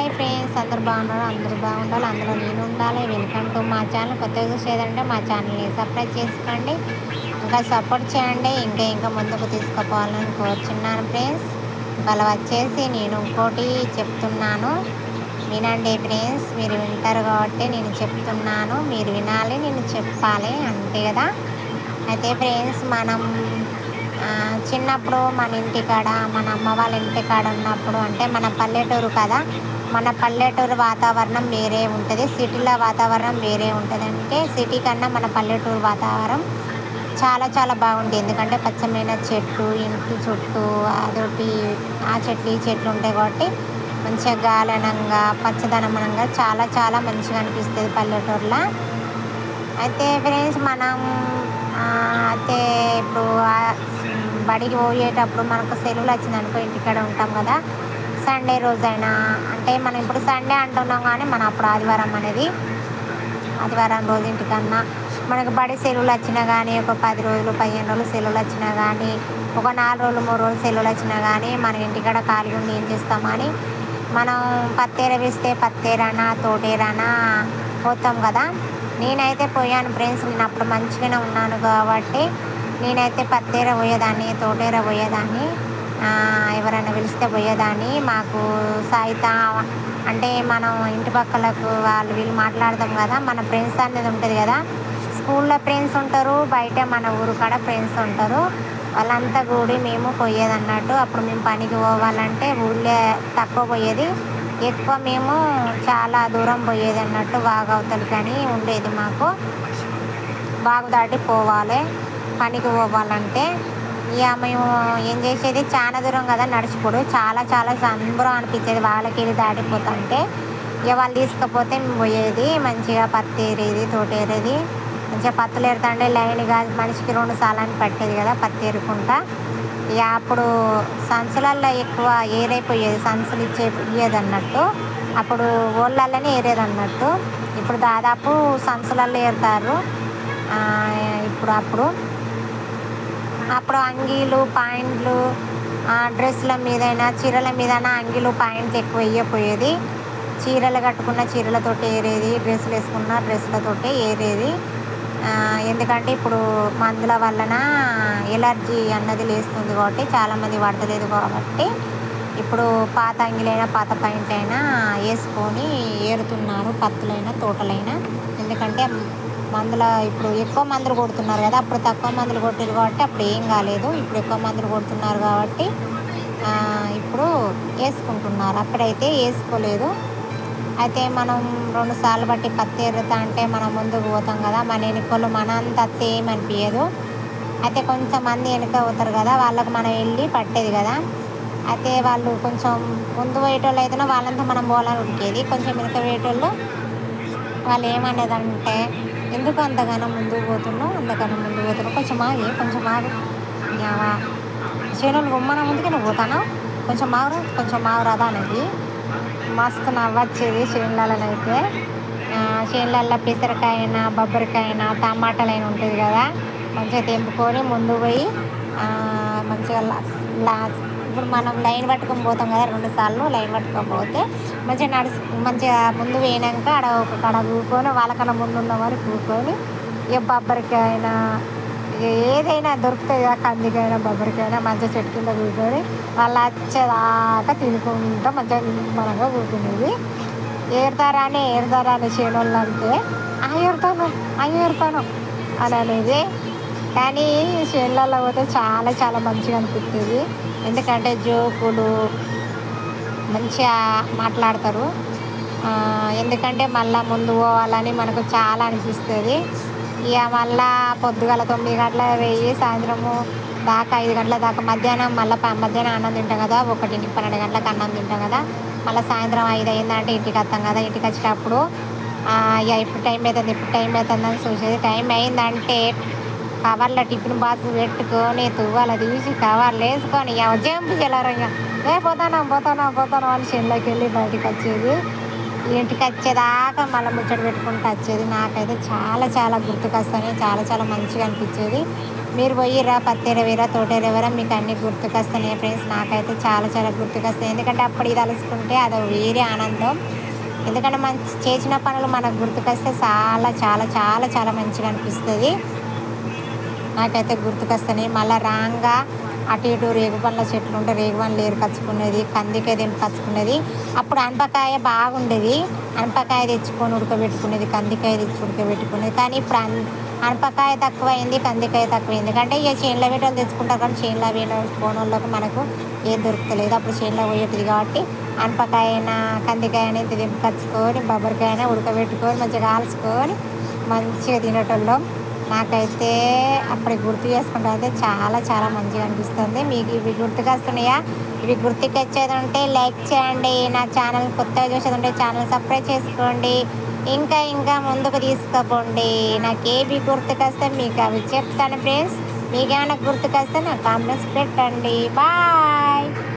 Hi friends అందరు బాగున్నారు? అందరు బాగుండాలి అందులో నేను ఉండాలి. వెల్కమ్ టు మా ఛానల్ కొత్తగా చూసేదంటే మా ఛానల్ని సబ్స్క్రైబ్ చేసుకోండి. ఇంకా సపోర్ట్ చేయండి. ఇంకా ఇంకా ముందుకు తీసుకుపోవాలని కోరుచున్నాను ఫ్రెండ్స్. వాళ్ళ వచ్చేసి నేను ఇంకోటి చెప్తున్నాను. వినండి ఫ్రెండ్స్ మీరు వింటారు కాబట్టి నేను చెప్తున్నాను. మీరు వినాలి నేను చెప్పాలి. అంతే కదా? అయితే ఫ్రెండ్స్ మనం చిన్నప్పుడు మన ఇంటికాడ మన అమ్మ వాళ్ళ ఇంటికాడ ఉన్నప్పుడు అంటే మన పల్లెటూరు కదా మన పల్లెటూరు వాతావరణం వేరే ఉంటుంది. సిటీలో వాతావరణం వేరే ఉంటుంది. అంటే సిటీ కన్నా మన పల్లెటూరు వాతావరణం చాలా చాలా బాగుంటుంది ఎందుకంటే పచ్చమైన చెట్లు ఇంటి చుట్టూ అదొకటి ఆ చెట్లు ఈ చెట్లు ఉంటాయి కాబట్టి మంచిగా గాలనంగా పచ్చదనమనంగా చాలా చాలా మంచిగా అనిపిస్తుంది పల్లెటూరులో. అయితే ఫ్రెండ్స్ మనం అయితే ఇప్పుడు బడికి పోయేటప్పుడు మనకు సెలవులు వచ్చిందనుకో ఇంటికాడ ఉంటాం కదా. సండే రోజైనా. అంటే మనం ఇప్పుడు సండే అంటున్నాం కానీ మన అప్పుడు ఆదివారం అనేది. ఆదివారం రోజు ఇంటికన్నా. మనకు బడి సెలవులు వచ్చినా కానీ ఒక పది రోజులు పదిహేను రోజులు సెలవులు వచ్చినా కానీ ఒక నాలుగు రోజులు మూడు రోజులు సెలవులు వచ్చినా కానీ మన ఇంటికాడ ఖాళీ ఉండి ఏం చేస్తామని మనం పత్తేర వేస్తే పత్తేరానా తోటేరానా పోతాం కదా. నేనైతే పోయాను ఫ్రెండ్స్ నేను అప్పుడు మంచిగానే ఉన్నాను కాబట్టి నేనైతే పత్తేర పోయేదాన్ని తోటేర పోయేదాన్ని. ఎవరైనా పిలిస్తే పోయేదాన్ని. మాకు సాయిత అంటే మనం ఇంటి పక్కలకు వాళ్ళు వీళ్ళు మాట్లాడతాం కదా మన ఫ్రెండ్స్ అనేది ఉంటుంది కదా. స్కూల్లో ఫ్రెండ్స్ ఉంటారు బయట మన ఊరు కాడ ఫ్రెండ్స్ ఉంటారు. వాళ్ళంతా కూడి మేము పోయేది అన్నట్టు అప్పుడు మేము పనికి పోవాలంటే ఊళ్ళో తక్కువ పోయేది. ఎక్కువ మేము చాలా దూరం పోయేది అన్నట్టు వాగవతలు కానీ ఉండేది మాకు. బాగు దాటి పోవాలి పనికి పోవాలంటే. ఇక మేము ఏం చేసేది? చాలా దూరం కదా నడిచిపోడు. చాలా చాలా సంబరం అనిపించేది. వాళ్ళకి వెళ్ళి దాటిపోతుంటే ఇక వాళ్ళు తీసుకపోతే మేము పోయేది. మంచిగా పత్తి ఏరేది తోట ఏరేది. మంచిగా పత్తులు ఏరుతుంటే లైన్గా మనిషికి రెండు సాలని పట్టేది కదా పత్తి ఏరుకుంటా. ఇక అప్పుడు సంచులల్లో ఎక్కువ ఏరైపోయేది. సంచులు ఇచ్చే ఇయ్యేది అన్నట్టు అప్పుడు ఓళ్ళల్లోనే ఏరేది అన్నట్టు ఇప్పుడు దాదాపు సంచులల్లో ఏరుతారు. ఇప్పుడు అప్పుడు అప్పుడు అంగీలు పాయింట్లు డ్రెస్సుల మీదైనా చీరల మీదైనా అంగీలు పాయింట్లు ఎక్కువ వేయపోయేది చీరలు కట్టుకున్న చీరలతో ఏరేది డ్రెస్సులు వేసుకున్న డ్రెస్సులతోటే ఏరేది. ఎందుకంటే ఇప్పుడు మందుల వలన ఎలర్జీ అన్నది లేస్తుంది కాబట్టి చాలామంది పడతలేదు కాబట్టి ఇప్పుడు పాత అంగిలైనా పాత అయినా వేసుకొని ఏరుతున్నారు పత్తులైనా తోటలైనా. ఎందుకంటే మందుల ఇప్పుడు ఎక్కువ మందులు కొడుతున్నారు కదా అప్పుడు తక్కువ మందులు కొట్టారు కాబట్టి అప్పుడు ఏం కాలేదు. ఇప్పుడు ఎక్కువ మందులు కొడుతున్నారు కాబట్టి ఇప్పుడు వేసుకుంటున్నారు. అప్పుడైతే వేసుకోలేదు. అయితే మనం రెండు సార్లు బట్టి పత్తి ఎర్రుతా అంటే మనం ముందుకు పోతాం కదా మన వెనుకలు మన అంత అత్త ఏమనిపించదు అయితే కొంతమంది వెనుక పోతారు కదా వాళ్ళకు మనం వెళ్ళి పట్టేది కదా. అయితే వాళ్ళు కొంచెం ముందు పోయేటోళ్ళు అయితేనే వాళ్ళంతా మనం పోవాలని ఉడికేది కొంచెం వెనుక పోయేటోళ్ళు వాళ్ళు ఏమనేదంటే ఎందుకు అంతగానో ముందుకు పోతున్నావు? అంతగానో ముందుకు పోతున్నావు? కొంచెం ఆగి కొంచెం ఆగు. చేనులు గుమ్మన ముందుకే నువ్వు పోతాను? కొంచెం మాగురా కొంచెం మాగురాదా అనేది. మస్తు నవ్వచ్చేది చేనులలోనైతే చేనులల్లో పెసరకాయన బొబ్బరికాయన టమాటాలైన ఉంటుంది కదా. మంచిగా తెంపుకొని ముందు పోయి మంచిగా లాస్ట్ ఇప్పుడు మనం లైన్ పట్టుకొని పోతాం కదా రెండు సార్లు లైన్ పట్టుకొని పోతే మంచిగా నడిచి మంచిగా ముందు పోయినాక ఆడ ఒక కడ కూకొని వాళ్ళకన్నా ముందు ఉన్నవారు కూకొని ఇక బొబ్బరికాయనా ఏదైనా దొరుకుతుంది కదా కందికైనా బొబ్బరికైనా మంచిగా చెట్టు కింద కూర్చొని వాళ్ళు వచ్చేదాకా తినుకుంటా మంచిగా మనగా కూర్చునేది. ఏరుతారా అని ఏరుతారా అని చేనోళ్ళు అంటే ఆ ఏరుతాను ఆ ఏరుతాను అని అనేది. కానీ చేనులలో పోతే చాలా చాలా మంచిగా అనిపిస్తుంది ఎందుకంటే జోకులు మంచిగా మాట్లాడతారు. ఎందుకంటే మళ్ళీ ముందు పోవాలని మనకు చాలా అనిపిస్తుంది. ఇక మళ్ళా పొద్దుగల తొమ్మిది గంటల వెయ్యి సాయంత్రము దాకా ఐదు గంటల దాకా మధ్యాహ్నం మళ్ళీ మధ్యాహ్నం అన్నం తింటాం కదా ఒకటి పన్నెండు గంటలకు అన్నం తింటాం కదా మళ్ళీ సాయంత్రం ఐదు అయిందంటే ఇంటికి వస్తాం కదా ఇంటికి వచ్చేటప్పుడు ఇక ఇప్పుడు టైం అవుతుంది ఇప్పుడు టైం అవుతుందని చూసేది. టైం అయిందంటే కవర్లో టిఫిన్ బాక్స్ పెట్టుకొని తువ్వాల తీసి కవర్లు వేసుకొని జంపు చెల్లరంగా ఏ పోతానా పోతానా పోతానా అని చేనులోకి వెళ్ళి బయటకు వచ్చేది. ఇంటికి వచ్చేదాకా మళ్ళీ ముచ్చట పెట్టుకుంటూ వచ్చేది. నాకైతే చాలా చాలా గుర్తుకొస్తాయి. చాలా చాలా మంచిగా అనిపించేది. మీరు పోయిరా పత్తేరవీరా తోటేరవరా మీకు అన్ని గుర్తుకొస్తున్నాయి ఫ్రెండ్స్. నాకైతే చాలా చాలా గుర్తుకొస్తాయి. ఎందుకంటే అప్పుడు ఇది తలుసుకుంటే అది వేరే ఆనందం. ఎందుకంటే మనం చేసిన పనులు మనకు గుర్తుకొస్తే చాలా చాలా చాలా చాలా మంచిగా అనిపిస్తుంది. నాకైతే గుర్తుకొస్తున్నాయి మళ్ళీ రాంగా అటు ఇటు రేగు పండ్ల చెట్లు ఉంటే రేగు పండ్లు ఏరుకచ్చుకునేది కందికాయ తెంపుకచ్చుకునేది అప్పుడు అనపకాయ బాగుండేది. అనపకాయ తెచ్చుకొని ఉడకబెట్టుకునేది కందికాయ తెచ్చి ఉడకబెట్టుకునేది. కానీ ఇప్పుడు అనపకాయ తక్కువైంది కందికాయ తక్కువైంది. ఎందుకంటే ఇక చేనులో పెట్టాలి తెచ్చుకుంటారు కానీ చేనులో పోనోళ్ళకి మనకు ఏం దొరుకుతలేదు. అప్పుడు చేనులో పోయేటిది కాబట్టి అనపకాయ అయినా కందికాయ అనేది తెంపుకచ్చుకొని బొబ్బరికాయ అయినా ఉడకబెట్టుకొని మంచిగా కాల్చుకొని మంచిగా తినేటోళ్ళం. నాకైతే అప్పుడు గుర్తు చేసుకుంటే అయితే చాలా చాలా మంచిగా అనిపిస్తుంది. మీకు ఇవి గుర్తుకొస్తున్నాయా ఇవి గుర్తుకొచ్చేది ఉంటే లైక్ చేయండి. నా ఛానల్ కొత్తగా చూసేది ఉంటే ఛానల్ సబ్స్క్రైబ్ చేసుకోండి. ఇంకా ఇంకా ముందుకు తీసుకుపోండి. నాకు ఏవి గుర్తుకొస్తే మీకు అవి చెప్తాను ఫ్రెండ్స్. మీకేమైనా గుర్తుకొస్తే నాకు కామెంట్స్ పెట్టండి. బాయ్!